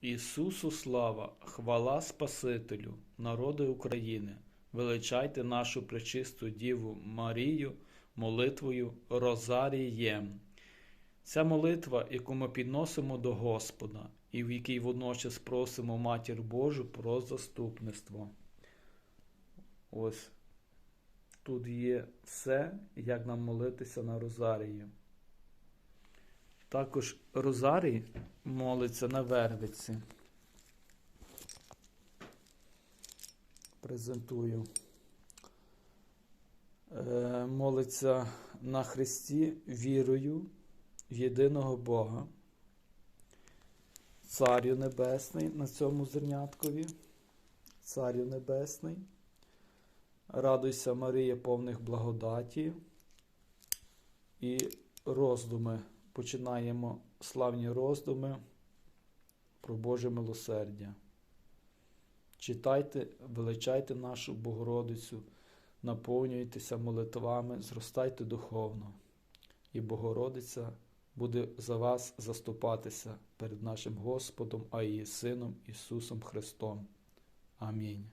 Ісусу слава, хвала Спасителю, народи України, величайте нашу пречисту Діву Марію молитвою Розарієм. Ця молитва, яку ми підносимо до Господа, і в якій водночас просимо Матір Божу про заступництво. Ось тут є все, як нам молитися на Розарії. Також Розарій молиться на Вервиці. Презентую. Е, молиться на Христі вірою в єдиного Бога. Царю Небесний на цьому зерняткові. Царю Небесний. Радуйся, Марія, повних благодаті. І роздуми. Починаємо славні роздуми про Боже милосердя. Читайте, величайте нашу Богородицю, наповнюйтеся молитвами, зростайте духовно, і Богородиця буде за вас заступатися перед нашим Господом, а її Сином Ісусом Христом. Амінь.